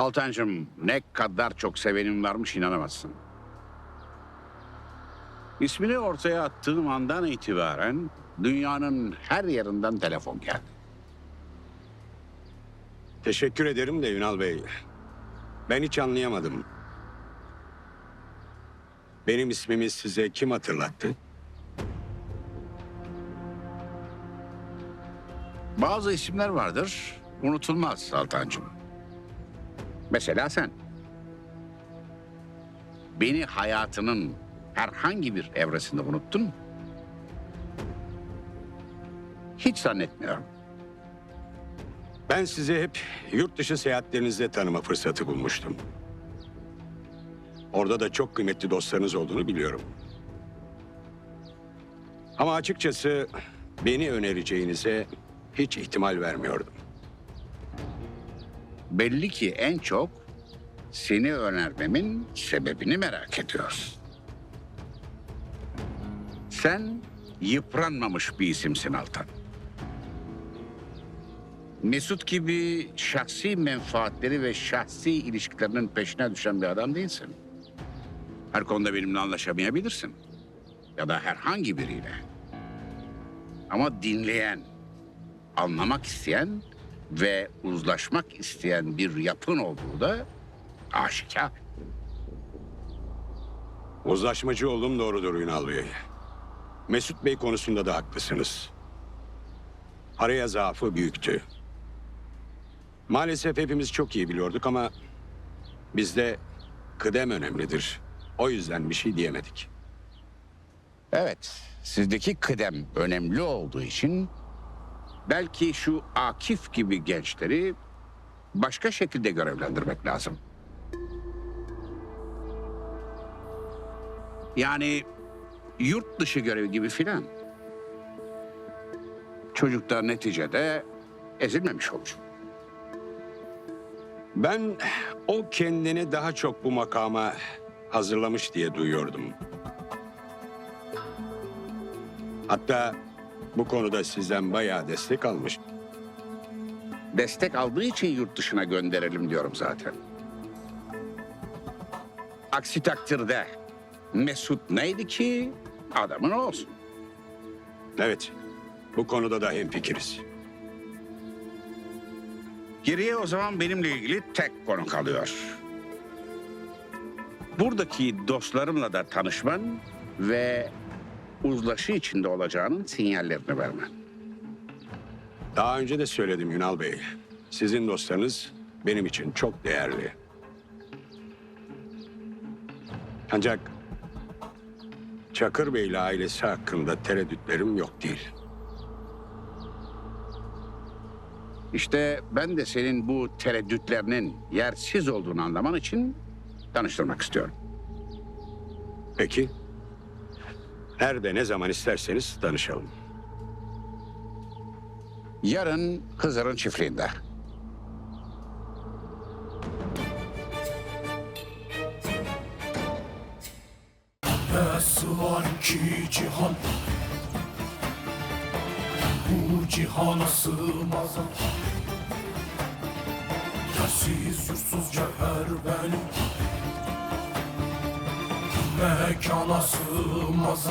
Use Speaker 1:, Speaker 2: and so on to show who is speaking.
Speaker 1: Altancığım ne kadar çok sevenim varmış inanamazsın. İsmini ortaya attığım andan itibaren dünyanın her yerinden telefon geldi.
Speaker 2: Teşekkür ederim de Ünal Bey. Ben hiç anlayamadım. Benim ismimi size kim hatırlattı?
Speaker 1: Bazı isimler vardır, unutulmaz Altancığım. Mesela sen. Beni hayatının herhangi bir evresinde unuttun mu? Hiç zannetmiyorum.
Speaker 2: Ben sizi hep yurt dışı seyahatlerinizde tanıma fırsatı bulmuştum. Orada da çok kıymetli dostlarınız olduğunu biliyorum. Ama açıkçası beni önereceğinize hiç ihtimal vermiyordum.
Speaker 1: Belli ki en çok seni önermemin sebebini merak ediyorsun. Sen yıpranmamış bir isimsin Altan. Mesut gibi şahsi menfaatleri ve şahsi ilişkilerinin peşine düşen bir adam değilsin. Her konuda benimle anlaşamayabilirsin. Ya da herhangi biriyle. Ama dinleyen, anlamak isteyen ve uzlaşmak isteyen bir yapın olduğu da aşikar.
Speaker 2: Uzlaşmacı olduğum doğrudur Ünal Bey. Mesut Bey konusunda da haklısınız. Araya zaafı büyüktü. Maalesef hepimiz çok iyi biliyorduk ama bizde kıdem önemlidir. O yüzden bir şey diyemedik.
Speaker 1: Evet, sizdeki kıdem önemli olduğu için belki şu Akif gibi gençleri başka şekilde görevlendirmek lazım. Yani yurt dışı görevi gibi filan. Çocuk da neticede ezilmemiş olur.
Speaker 2: Ben o kendini daha çok bu makama hazırlamış diye duyuyordum. Hatta bu konuda sizden bayağı destek almış.
Speaker 1: destek aldığı için yurt dışına gönderelim diyorum zaten. Aksi takdirde Mesut neydi ki adamın olsun.
Speaker 2: Evet, bu konuda da hemfikiriz.
Speaker 1: Geriye o zaman benimle ilgili tek konu kalıyor. Buradaki dostlarımla da tanışman ve uzlaşı içinde olacağının sinyallerini vermen.
Speaker 2: Daha önce de söyledim Ünal Bey. Sizin dostlarınız benim için çok değerli. Ancak Çakır Bey ile ailesi hakkında tereddütlerim yok değil.
Speaker 1: İşte ben de senin bu tereddütlerinin yersiz olduğunu anlaman için tanıştırmak istiyorum.
Speaker 2: Peki, nerede ne zaman isterseniz tanışalım.
Speaker 1: Yarın Hızır'ın çiftliğinde.
Speaker 3: Nasıl var ki cihan Bu cihana sığmaz Yersiz yursuz cevher benim Mekana sığmaz